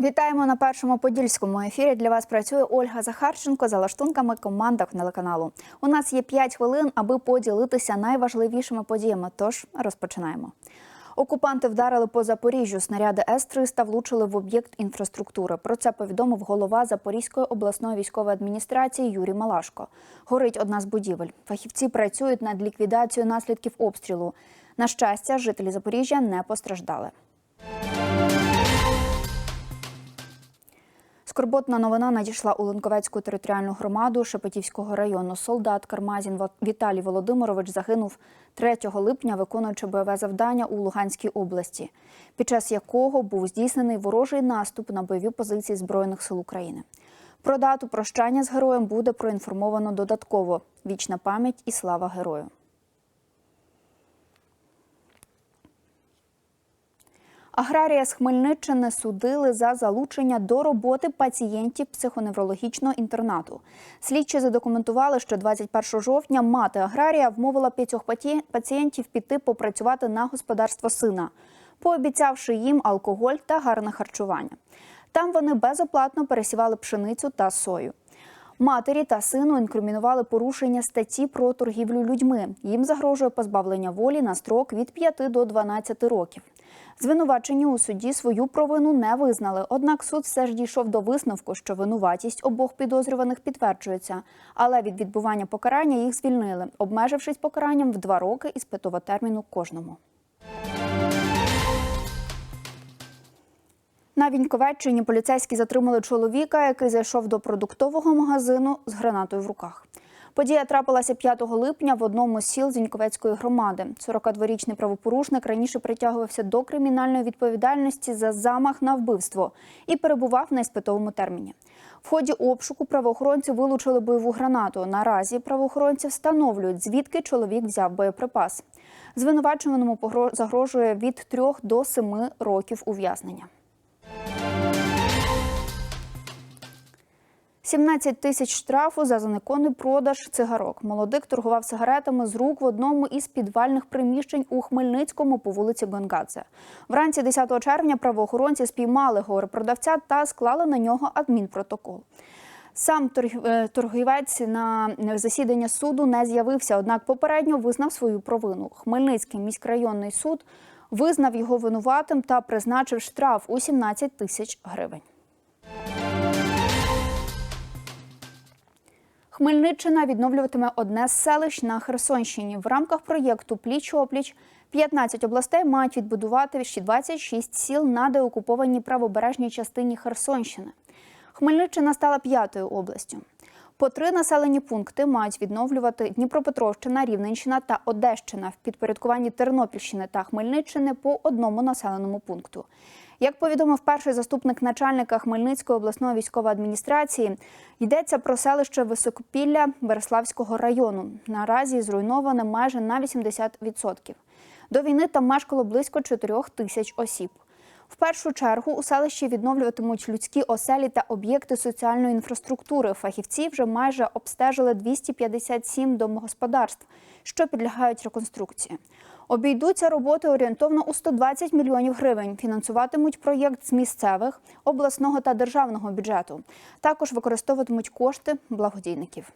Вітаємо на першому подільському ефірі. Для вас працює Ольга Захарченко за лаштунками команда телеканалу. У нас є 5 хвилин, аби поділитися найважливішими подіями. Тож розпочинаємо. Окупанти вдарили по Запоріжжю. Снаряди С-300 влучили в об'єкт інфраструктури. Про це повідомив голова Запорізької обласної військової адміністрації Юрій Малашко. Горить одна з будівель. Фахівці працюють над ліквідацією наслідків обстрілу. На щастя, жителі Запоріжжя не постраждали. Скорботна новина надійшла у Лунковецьку територіальну громаду Шепетівського району. Солдат Кармазін Віталій Володимирович загинув 3 липня, виконуючи бойове завдання у Луганській області, під час якого був здійснений ворожий наступ на бойові позиції Збройних сил України. Про дату прощання з героєм буде проінформовано додатково. Вічна пам'ять і слава герою. Аграрія з Хмельниччини судили за залучення до роботи пацієнтів психоневрологічного інтернату. Слідчі задокументували, що 21 жовтня мати аграрія вмовила п'ятьох пацієнтів піти попрацювати на господарство сина, пообіцявши їм алкоголь та гарне харчування. Там вони безоплатно пересівали пшеницю та сою. Матері та сину інкримінували порушення статті про торгівлю людьми. Їм загрожує позбавлення волі на строк від 5 до 12 років. Звинувачені у суді свою провину не визнали. Однак суд все ж дійшов до висновку, що винуватість обох підозрюваних підтверджується, але від відбування покарання їх звільнили, обмежившись покаранням в два роки іспитового терміну кожному. На Віньковеччині поліцейські затримали чоловіка, який зайшов до продуктового магазину з гранатою в руках. Подія трапилася 5 липня в одному з сіл Зіньковецької громади. 42-річний правопорушник раніше притягувався до кримінальної відповідальності за замах на вбивство і перебував на іспитовому терміні. В ході обшуку правоохоронці вилучили бойову гранату. Наразі правоохоронці встановлюють, звідки чоловік взяв боєприпас. Звинувачуваному погро- загрожує від 3 до 7 років ув'язнення. 17 тисяч штрафу за незаконний продаж цигарок. Молодик торгував сигаретами з рук в одному із підвальних приміщень у Хмельницькому по вулиці Гонгадзе. Вранці 10 червня правоохоронці спіймали горе-продавця та склали на нього адмінпротокол. Сам е, торгівець на засідання суду не з'явився, однак попередньо визнав свою провину. Хмельницький міськрайонний суд визнав його винуватим та призначив штраф у 17 тисяч гривень. Хмельниччина відновлюватиме одне з селищ на Херсонщині. В рамках проєкту Пліч опліч 15 областей мають відбудувати ще 26 сіл на деокупованій правобережній частині Херсонщини. Хмельниччина стала п'ятою областю. По три населені пункти мають відновлювати Дніпропетровщина, Рівненщина та Одещина в підпорядкуванні Тернопільщини та Хмельниччини по одному населеному пункту. Як повідомив перший заступник начальника Хмельницької обласної військової адміністрації, йдеться про селище Високопілля Береславського району. Наразі зруйноване майже на 80%. До війни там мешкало близько 4 тисяч осіб. В першу чергу у селищі відновлюватимуть людські оселі та об'єкти соціальної інфраструктури. Фахівці вже майже обстежили 257 домогосподарств, що підлягають реконструкції. Обійдуться роботи орієнтовно у 120 мільйонів гривень. Фінансуватимуть проєкт з місцевих, обласного та державного бюджету. Також використовуватимуть кошти благодійників.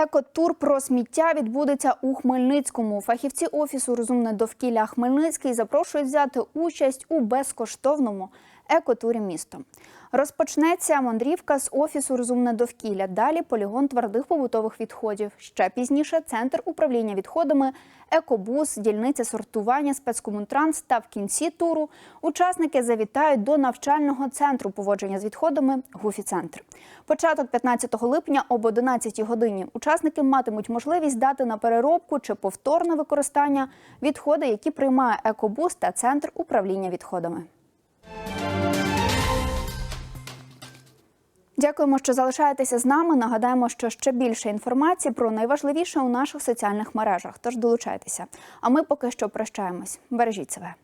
Екотур про сміття відбудеться у Хмельницькому. Фахівці офісу Розумне довкілля Хмельницький запрошують взяти участь у безкоштовному екотурі міста. Розпочнеться мандрівка з офісу Розумне довкілля. Далі полігон твердих побутових відходів. Ще пізніше центр управління відходами, екобус, дільниця сортування, спецкомунтранс та в кінці туру учасники завітають до навчального центру поводження з відходами Гуфі-центр. Початок 15 липня об 11 годині. Учасники матимуть можливість дати на переробку чи повторне використання відходи, які приймає екобус та центр управління відходами. Дякуємо, що залишаєтеся з нами. Нагадаємо, що ще більше інформації про найважливіше у наших соціальних мережах. Тож долучайтеся. А ми поки що прощаємось. Бережіть себе.